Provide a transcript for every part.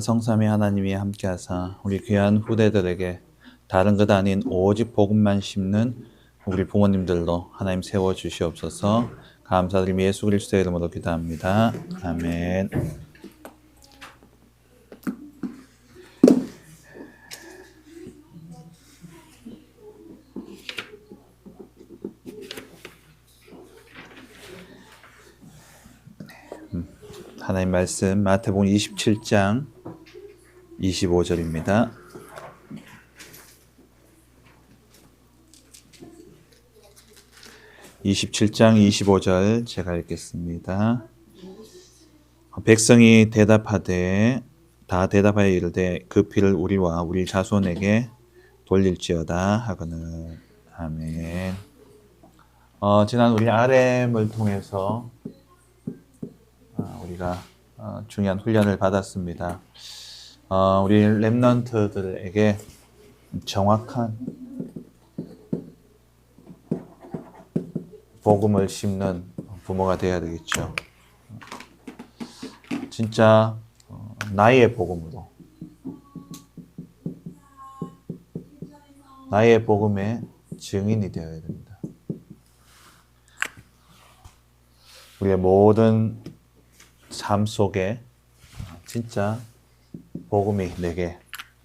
성삼위 하나님이 함께하사 우리 귀한 후대들에게 다른 것 아닌 오직 복음만 심는 우리 부모님들로 하나님 세워 주시옵소서. 감사드리며 예수 그리스도의 이름으로 기도합니다. 아멘. 하나님 말씀 마태복음 27장 25절입니다. (27장 25절) 제가 읽겠습니다. 백성이 대답하되 다 대답하여 이르되 그 피를 우리와 우리 자손에게 돌릴지어다 하거늘 아멘. 어, 지난 우리 RM을 통해서 어, 우리가 어, 중요한 훈련을 받았습니다. 어, 우리 랩런트들에게 정확한 복음을 심는 부모가 되어야 되겠죠. 진짜 어, 나의 복음으로 나의 복음의 증인이 되어야 됩니다. 우리의 모든 삶 속에 진짜 복음이 내게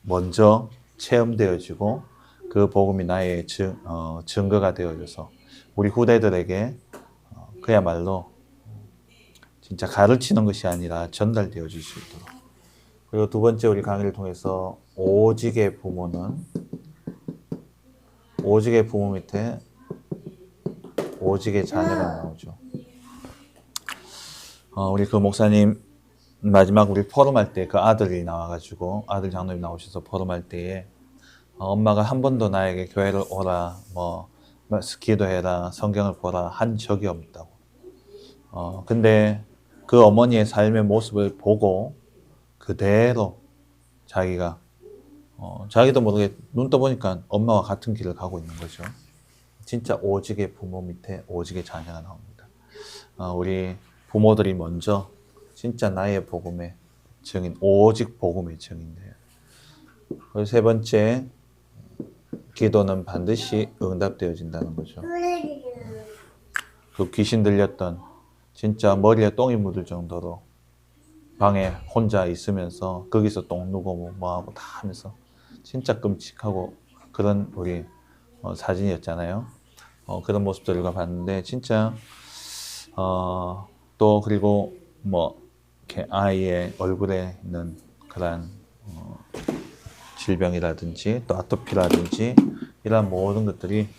먼저 체험되어지고 그 복음이 나의 증, 어, 증거가 되어져서 우리 후대들에게 어, 그야말로 진짜 가르치는 것이 아니라 전달되어질 수 있도록 그리고 두 번째 우리 강의를 통해서 오직의 부모는 오직의 부모 밑에 오직의 자녀가 나오죠. 어, 우리 그 목사님 마지막 우리 포럼할 때 그 아들이 나와가지고 아들 장로님 나오셔서 포럼할 때에 어, 엄마가 한 번도 나에게 교회를 오라 뭐 기도해라 성경을 보라 한 적이 없다고. 어 근데 그 어머니의 삶의 모습을 보고 그대로 자기가 어, 자기도 모르게 눈 떠보니까 엄마와 같은 길을 가고 있는 거죠. 진짜 오직의 부모 밑에 오직의 자녀가 나옵니다. 어, 우리 부모들이 먼저 진짜 나의 복음의 증인, 오직 복음의. 그리고 세 번째, 기도는 반드시 응답되어진다는 거죠. 그 귀신 들렸던 진짜 머리에 똥이 묻을 정도로 방에 혼자 있으면서 거기서 똥 누고 뭐 뭐하고 다 하면서 진짜 끔찍하고 그런 우리 어, 사진이었잖아요. 어, 그런 모습들을 봤는데 진짜 어, 또 그리고 뭐 이렇게 아이의 얼굴에 있는 그런 어, 질병이라든지 또 아토피라든지 이런 모든 것들이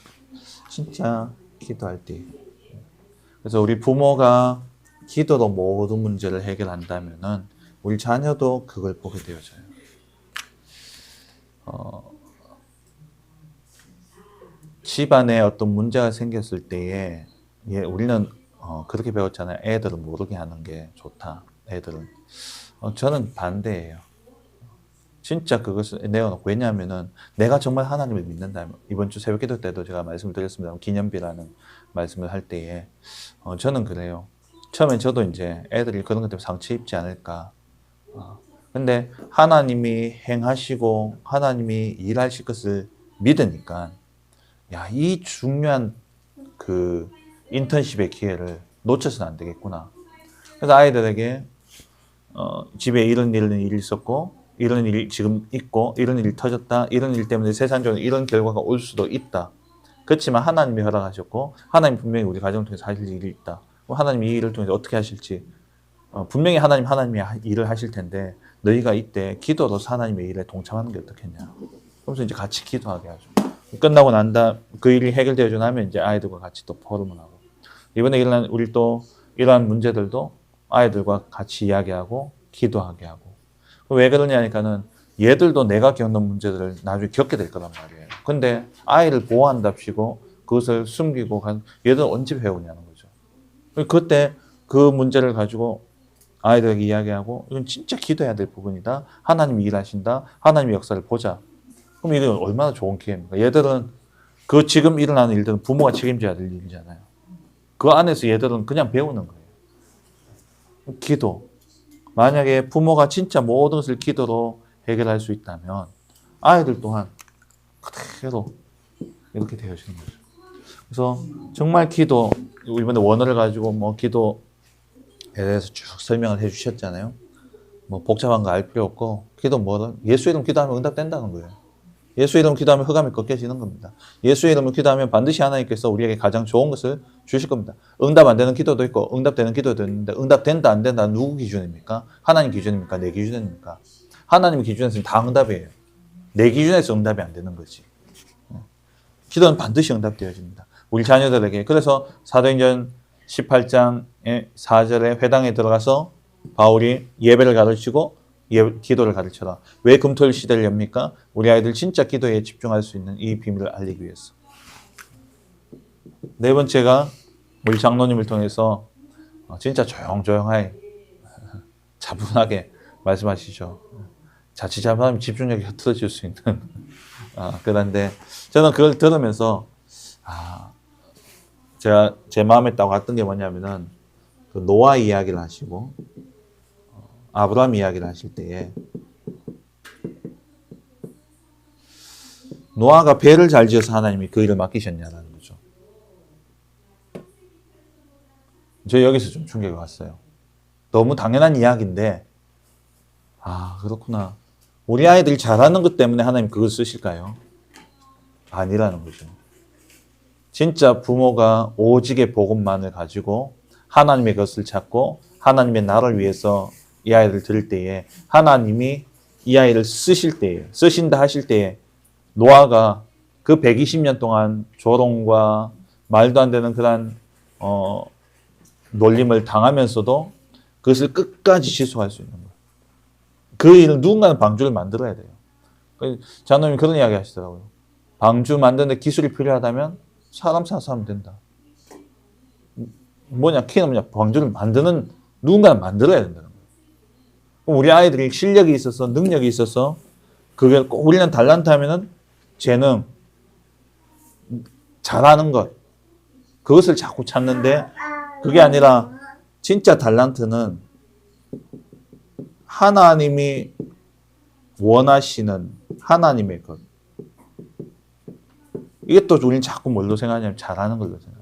진짜 기도할 때 그래서 우리 부모가 기도로 모든 문제를 해결한다면은 우리 자녀도 그걸 보게 되어져요. 어, 집안에 어떤 문제가 생겼을 때에 예, 우리는 어, 그렇게 배웠잖아요. 애들은 모르게 하는 게 좋다. 애들은. 어, 저는 반대예요. 진짜 그것을 내어놓고 왜냐하면은 내가 정말 하나님을 믿는다면 이번 주 새벽 기도 때도 제가 말씀을 드렸습니다. 기념비라는 말씀을 할 때에 어, 저는 그래요. 처음엔 저도 이제 애들이 그런 것 때문에 상처 입지 않을까. 어, 근데 하나님이 행하시고 하나님이 일하실 것을 믿으니까 야, 이 중요한 그 인턴십의 기회를 놓쳐서는 안 되겠구나. 그래서 아이들에게 어, 집에 이런 일은 일이 있었고 이런 일이 지금 있고 이런 일이 터졌다. 이런 일 때문에 세상적으로 이런 결과가 올 수도 있다. 그렇지만 하나님이 허락하셨고 하나님 분명히 우리 가정 통해서 하실 일이 있다. 하나님이 이 일을 통해서 어떻게 하실지 어, 분명히 하나님 하나님이 일을 하실 텐데 너희가 이때 기도로서 하나님의 일에 동참하는 게 어떻겠냐. 그러면서 이제 같이 기도하게 하죠. 끝나고 난다 그 일이 해결되어져 나면 이제 아이들과 같이 또 포럼을 하고 이번에 일어난 우리 또 이러한 문제들도 아이들과 같이 이야기하고 기도하게 하고 왜 그러냐니까는 얘들도 내가 겪는 문제들을 나중에 겪게 될 거란 말이에요. 근데 아이를 보호한답시고 그것을 숨기고 간 얘들 언제 배우냐는 거죠. 그때 그 문제를 가지고 아이들에게 이야기하고 이건 진짜 기도해야 될 부분이다. 하나님이 일하신다. 하나님의 역사를 보자. 그럼 이게 얼마나 좋은 기회입니까? 얘들은 그 지금 일어나는 일들은 부모가 책임져야 될 일이잖아요. 그 안에서 얘들은 그냥 배우는 거예요. 기도. 만약에 부모가 진짜 모든 것을 기도로 해결할 수 있다면 아이들 또한 그대로 이렇게 되어지는 거죠. 그래서 정말 기도 이번에 원어를 가지고 뭐 기도에 대해서 쭉 설명을 해주셨잖아요. 뭐 복잡한 거 알 필요 없고 기도 뭐든 예수 이름 기도하면 응답된다는 거예요. 예수 이름 기도하면 흑암이 꺾여지는 겁니다. 예수 이름을 기도하면 반드시 하나님께서 우리에게 가장 좋은 것을 주실 겁니다. 응답 안 되는 기도도 있고 응답되는 기도도 있는데 응답된다 안 된다 누구 기준입니까? 하나님 기준입니까? 내 기준입니까? 하나님 기준에서는 다 응답이에요. 내 기준에서 응답이 안 되는 거지. 어. 기도는 반드시 응답되어집니다. 우리 자녀들에게 그래서 사도행전 18장의 4절에 회당에 들어가서 바울이 예배를 가르치고 예, 기도를 가르쳐라. 왜 금토일 시대를 엽니까? 우리 아이들 진짜 기도에 집중할 수 있는 이 비밀을 알리기 위해서. 네 번째가 우리 장로님을 통해서 어, 진짜 조용조용하게 차분하게 말씀하시죠. 자칫 잘못하면 집중력이 흐트러질 수 있는. 아, 그런데 저는 그걸 들으면서 아, 제가 제 마음에 딱 왔던 게 뭐냐면은 그 노아 이야기를 하시고 어, 아브라함 이야기를 하실 때에 노아가 배를 잘 지어서 하나님이 그 일을 맡기셨냐라는 거죠. 저 여기서 좀 충격이 왔어요. 너무 당연한 이야기인데 아 그렇구나. 우리 아이들이 잘하는 것 때문에 하나님 그걸 쓰실까요? 아니라는 거죠. 진짜 부모가 오직의 복음만을 가지고 하나님의 것을 찾고 하나님의 나를 위해서 이 아이를 들을 때에 하나님이 이 아이를 쓰실 때에 쓰신다 하실 때에 노아가 그 120년 동안 조롱과 말도 안 되는 그런 어, 놀림을 당하면서도 그것을 끝까지 지속할 수 있는 거예요. 그 일은 누군가는 방주를 만들어야 돼요. 장로님이 그런 이야기 하시더라고요. 방주 만드는데 기술이 필요하다면 사람 사서 하면 된다. 뭐냐, 키는 뭐냐, 방주를 만드는, 누군가는 만들어야. 그럼 우리 아이들이 실력이 있어서, 능력이 있어서, 그게 꼭 우리는 달란트 하면은 재능, 잘하는 것, 그것을 자꾸 찾는데, 그게 아니라, 진짜 달란트는 하나님이 원하시는 하나님의 것. 이게 또 우리는 자꾸 뭘로 생각하냐면 잘하는 걸로 생각해요.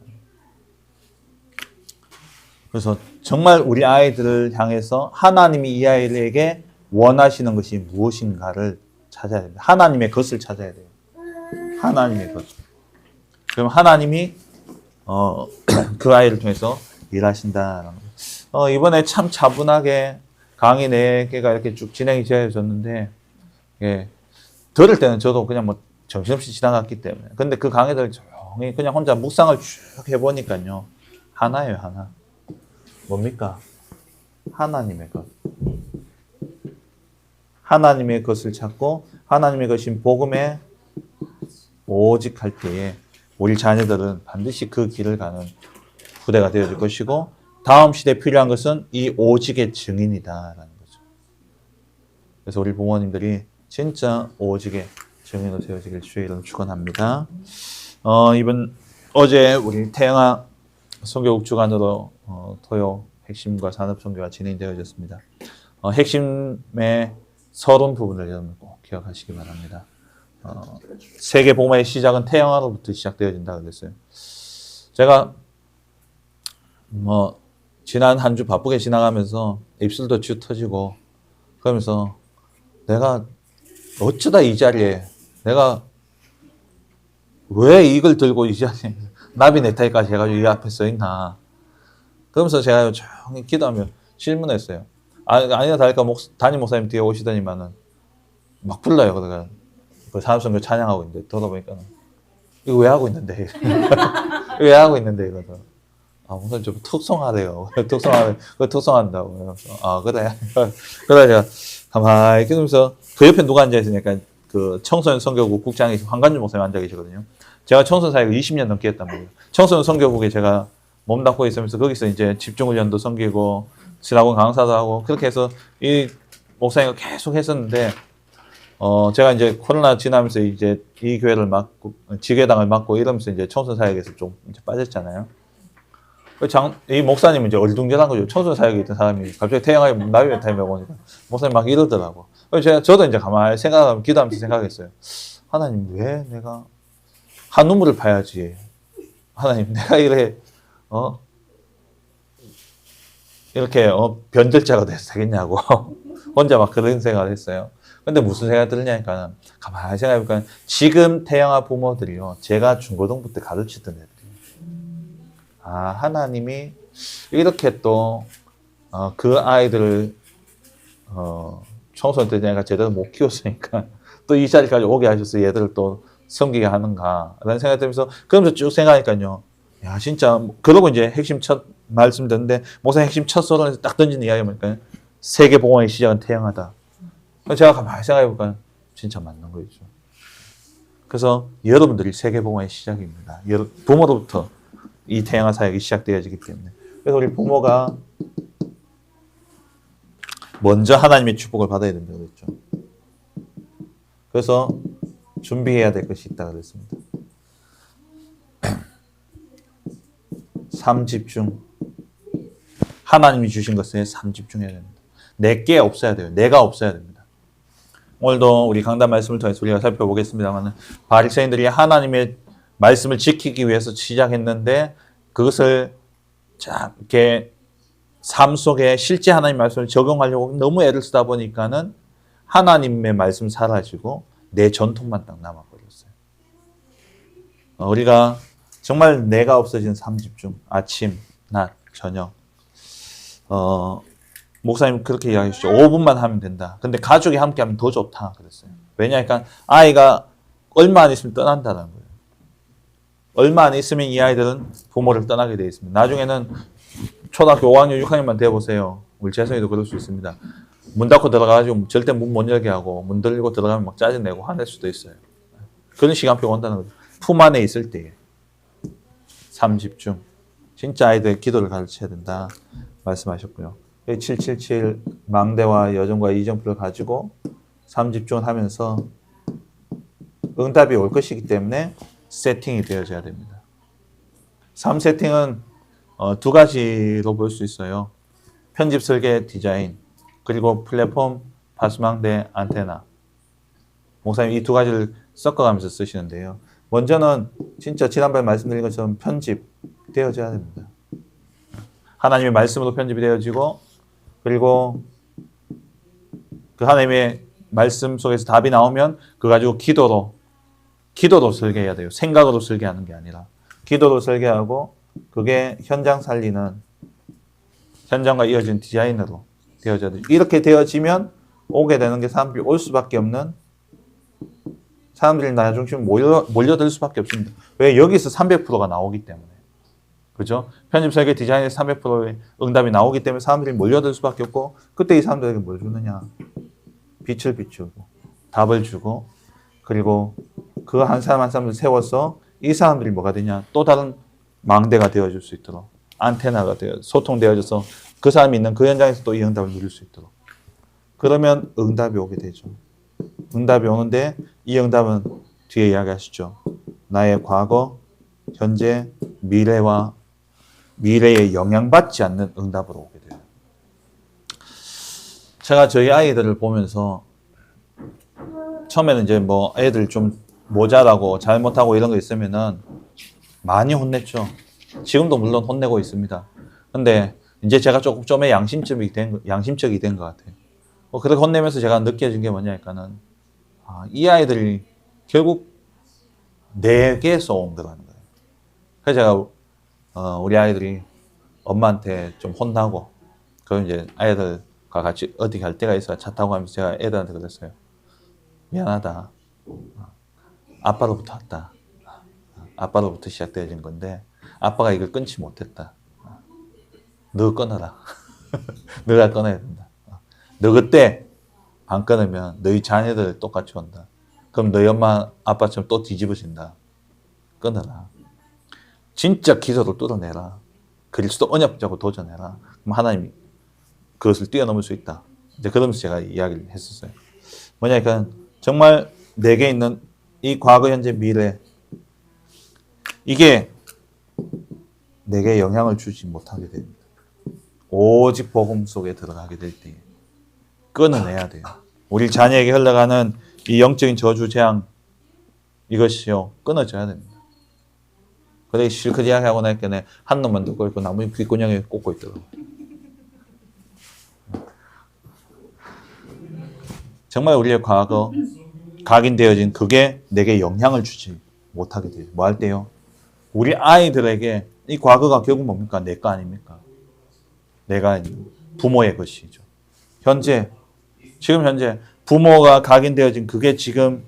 그래서 정말 우리 아이들을 향해서 하나님이 이 아이들에게 원하시는 것이 무엇인가를 찾아야 됩니다. 하나님의 것을 찾아야 돼요. 하나님의 것. 그럼 하나님이 어, 그 아이를 통해서 일하신다라는 거. 어, 이번에 참 차분하게 강의 4개가 이렇게 쭉 진행이 되어졌는데, 예, 들을 때는 저도 그냥 뭐 정신없이 지나갔기 때문에. 근데 그 강의들 조용히 그냥 혼자 묵상을 쭉 해보니까요. 하나예요, 하나. 뭡니까? 하나님의 것. 하나님의 것을 찾고 하나님의 것인 복음에 오직 할 때에 우리 자녀들은 반드시 그 길을 가는 후대가 되어질 것이고 다음 시대에 필요한 것은 이 오직의 증인이다라는 거죠. 그래서 우리 부모님들이 진짜 오직의 증인으로 되어지길 주의 이름 축원합니다. 어, 이번 어제 우리 태영아 선교국 주간으로 어, 토요 핵심과 산업 선교가 진행되어졌습니다. 어, 핵심의 서론 부분을 여러분 꼭 기억하시기 바랍니다. 어, 세계 복음의 시작은 태영아로부터 시작되어진다 그랬어요. 제가 뭐 지난 한 주 바쁘게 지나가면서 입술도 쥐 터지고 그러면서 내가 어쩌다 이 자리에 내가 왜 이걸 들고 이 자리에 나비 네타이까지 해가지고 이 앞에 서 있나 그러면서 제가 조용히 기도하며 질문했어요. 아, 아니나 다를까 목, 담임 목사님 뒤에 오시더니만은 막 불러요. 그러가 그 산업선교 찬양하고 있는데 들어보니까 이거 왜 하고 있는데 왜 하고 있는데 이러서 아 목사님 좀 특성하래요. 특성하래 그 특성한다고 아 그래 그래 제가 가만히 그러면서 그 옆에 누가 앉아 있으니까 그 청소년 선교국 국장이 황관준 목사님 앉아 계시거든요. 제가 청소년 사역을 20년 넘게 했단 말이에요. 청소년 선교국에 제가 몸담고 있으면서 거기서 이제 집중 훈련도 섬기고 신학원 강사도 하고 그렇게 해서 이 목사님과 계속 했었는데 어 제가 이제 코로나 지나면서 이제 이 교회를 맡고 지교당을 맡고 이러면서 이제 청소년 사역에서 좀 이제 빠졌잖아요. 그 장, 이 목사님은 이제 어리둥절한 거죠. 청소 사역에 있던 사람이 갑자기 태양에 나비 타임에 오니까 목사님 막 이러더라고. 그래서 제가 저도 이제 가만히 생각하면 기도하면서 생각했어요. 하나님 왜 내가 한 눈물을 봐야지. 하나님 내가 이래 어 이렇게 어 변절자가 되겠냐고 혼자 막 그런 생각을 했어요. 근데 무슨 생각이 들냐니까 가만히 생각해보니까 지금 태양아 부모들이요 제가 중고등부 때 가르치던 애들이에요. 아 하나님이 이렇게 또 어, 그 아이들을 어, 청소년 때 내가 제대로 못 키웠으니까 또 이 자리까지 오게 하셔서 얘들을 또 섬기게 하는가라는 생각이 들면서 그러면서 쭉 생각하니까요. 야 진짜 그러고 이제 핵심 첫 말씀 듣는데 목사 핵심 첫 서론에서 딱 던지는 이야기가 뭐니까 세계 봉헌의 시작은 태양하다. 제가 가만히 생각해보니까 진짜 맞는 거죠. 그래서 여러분들이 세계 봉헌의 시작입니다. 부모로부터 이 태양화 사역이 시작되어지기 때문에 그래서 우리 부모가 먼저 하나님의 축복을 받아야 된다고 그랬죠. 그래서 준비해야 될 것이 있다 그랬습니다. 삼집중 하나님이 주신 것에 삼집중해야 됩니다. 내게 없어야 돼요. 내가 없어야 됩니다. 오늘도 우리 강단 말씀을 통해서 우리가 살펴보겠습니다만 바리새인들이 하나님의 말씀을 지키기 위해서 시작했는데 그것을 자 이렇게 삶 속에 실제 하나님 말씀을 적용하려고 너무 애를 쓰다 보니까는 하나님의 말씀 사라지고 내 전통만 딱 남아버렸어요. 어, 우리가 정말 내가 없어진 삶 집중 아침, 낮, 저녁 어, 목사님 그렇게 이야기하시죠. 5분만 하면 된다. 근데 가족이 함께 하면 더 좋다 그랬어요. 왜냐하니까 아이가 얼마 안 있으면 떠난다는 거예요. 얼마 안 있으면 이 아이들은 부모를 떠나게 되어 있습니다. 나중에는 초등학교 5학년, 6학년만 되어보세요. 우리 재성이도 그럴 수 있습니다. 문 닫고 들어가가지고 절대 문 못 열게 하고 문 들고 들어가면 막 짜증내고 화낼 수도 있어요. 그런 시간표가 온다는 거죠. 품 안에 있을 때에. 삼집중. 진짜 아이들 기도를 가르쳐야 된다. 말씀하셨고요. 777 망대와 여정과 이정표를 가지고 삼집중을 하면서 응답이 올 것이기 때문에 세팅이 되어져야 됩니다. 3 세팅은 어, 두 가지로 볼 수 있어요. 편집 설계 디자인 그리고 플랫폼 파스망대 안테나 목사님 이 두 가지를 섞어가면서 쓰시는데요. 먼저는 진짜 지난번에 말씀드린 것처럼 편집 되어져야 됩니다. 하나님의 말씀으로 편집이 되어지고 그리고 그 하나님의 말씀 속에서 답이 나오면 그 가지고 기도로 기도로 설계해야 돼요. 생각으로 설계하는 게 아니라 기도로 설계하고 그게 현장 살리는 현장과 이어진 디자인으로 되어져야 돼요. 이렇게 되어지면 오게 되는 게 사람들이 올 수밖에 없는 사람들이 나 중심 몰려 몰려들 수밖에 없습니다. 왜 여기서 300%가 나오기 때문에. 그죠? 편집 설계 디자인에 300%의 응답이 나오기 때문에 사람들이 몰려들 수밖에 없고 그때 이 사람들에게 뭘 주느냐? 빛을 비추고 답을 주고 그리고 그 한 사람 한 사람을 세워서 이 사람들이 뭐가 되냐? 또 다른 망대가 되어줄 수 있도록 안테나가 되어 소통되어져서 그 사람이 있는 그 현장에서 또 이 응답을 누릴 수 있도록 그러면 응답이 오게 되죠. 응답이 오는데 이 응답은 뒤에 이야기하시죠. 나의 과거, 현재, 미래와 미래에 영향받지 않는 응답으로 오게 돼요. 제가 저희 아이들을 보면서 처음에는 이제 뭐 애들 좀 모자라고 잘못하고 이런 거 있으면은 많이 혼냈죠. 지금도 물론 혼내고 있습니다. 근데 이제 제가 조금 좀의 양심적이 된, 거- 양심적이 된 것 같아요. 뭐 그렇게 혼내면서 제가 느껴진 게 뭐냐니까는 아, 이 아이들이 결국 내게서 온 거라는 거예요. 그래서 제가 어, 우리 아이들이 엄마한테 좀 혼나고 그럼 이제 아이들과 같이 어디 갈 때가 있어요. 차 타고 가면서 제가 애들한테 그랬어요. 미안하다. 아빠로부터 왔다. 아빠로부터 시작되어진 건데 아빠가 이걸 끊지 못했다. 너 끊어라. 너가 끊어야 된다. 너 그때 안 끊으면 너희 자녀들 똑같이 온다. 그럼 너희 엄마 아빠처럼 또 뒤집어진다. 끊어라. 진짜 기도를 뚫어내라. 그리스도 언약 잡고 도전해라. 그럼 하나님이 그것을 뛰어넘을 수 있다. 이제 그러면서 제가 이야기를 했었어요. 뭐냐니까 정말 내게 있는 이 과거, 현재, 미래 이게 내게 영향을 주지 못하게 됩니다. 오직 복음 속에 들어가게 될 때 끊어내야 돼요. 우리 자녀에게 흘러가는 이 영적인 저주 재앙 이것이요 끊어져야 됩니다. 그래 실컷 이야기하고 나니까 한 놈만 듣고 있고 나머지 귓구녕에 꽂고 있더라고. 정말 우리의 과거 각인되어진 그게 내게 영향을 주지 못하게 돼요. 뭐 할 때요? 우리 아이들에게 이 과거가 결국 뭡니까? 내 거 아닙니까? 내가 부모의 것이죠. 현재 지금 현재 부모가 각인되어진 그게 지금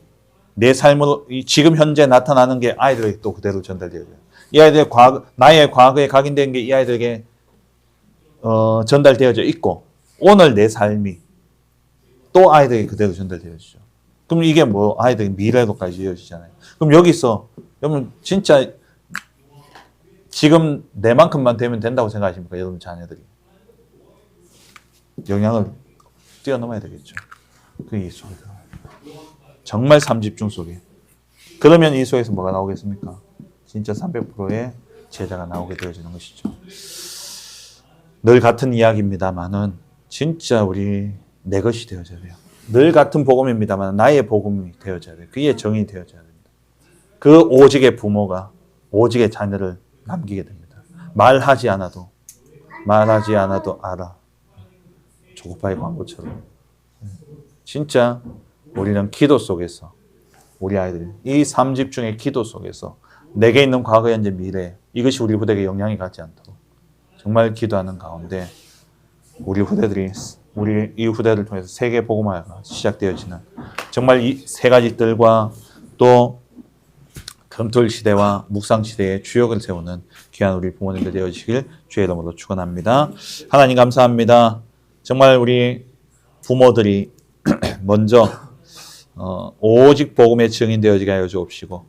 내 삶으로 이 지금 현재 나타나는 게 아이들에게 또 그대로 전달되어져요. 이 아이들의 과거 나의 과거에 각인된 게 이 아이들에게 어, 전달되어져 있고 오늘 내 삶이 또 아이들에게 그대로 전달되어지죠. 그럼 이게 뭐 아이들의 미래로까지 이어지잖아요. 그럼 여기서 여러분 진짜 지금 내만큼만 되면 된다고 생각하십니까? 여러분 자녀들이 영향을 뛰어넘어야 되겠죠. 그게 이 속에 들어가요. 정말 삼집중 속에. 그러면 이 속에서 뭐가 나오겠습니까? 진짜 300%의 제자가 나오게 되어지는 것이죠. 늘 같은 이야기입니다만은 진짜 우리 내 것이 되어져야 돼요. 늘 같은 복음입니다만 나의 복음이 되어져야 돼요. 그의 정이 되어져야 됩니다. 그 오직의 부모가 오직의 자녀를 남기게 됩니다. 말하지 않아도 말하지 않아도 알아. 조코파이 광고처럼 진짜 우리는 기도 속에서 우리 아이들이 이 삼집중의 기도 속에서 내게 있는 과거, 현재, 미래 이것이 우리 후대에게 영향이 가지 않도록 정말 기도하는 가운데 우리 후대들이 우리 이 후대를 통해서 세계 복음화가 시작되어지는 정말 이 세 가지 뜰과 또 금토일 시대와 묵상 시대의 주역을 세우는 귀한 우리 부모님들 되어주시길 주의 이름으로 축원합니다. 하나님 감사합니다. 정말 우리 부모들이 먼저 어, 오직 복음의 증인 되어지게 하여 주옵시고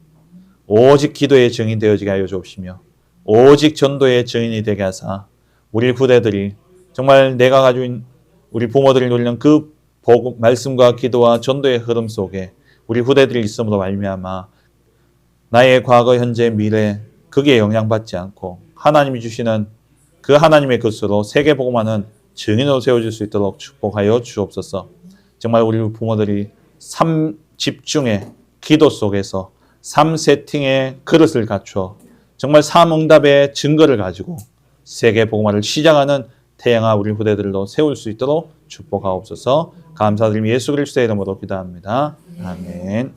오직 기도의 증인 되어지게 하여 주옵시며 오직 전도의 증인이 되게 하사 우리 후대들이 정말 내가 가지고 있는 우리 부모들이 누리는 그 복음 말씀과 기도와 전도의 흐름 속에 우리 후대들이 있음으로 말미암아 나의 과거, 현재, 미래 그게 영향받지 않고 하나님이 주시는 그 하나님의 것으로 세계 복음하는 증인으로 세워질 수 있도록 축복하여 주옵소서. 정말 우리 부모들이 삼 집중의 기도 속에서 삼 세팅의 그릇을 갖춰 정말 삼응답의 증거를 가지고 세계 복음화를 시작하는 태양아 우리 후대들로 세울 수 있도록 축복하옵소서. 감사드리며 예수 그리스도의 이름으로 기도합니다. 아멘.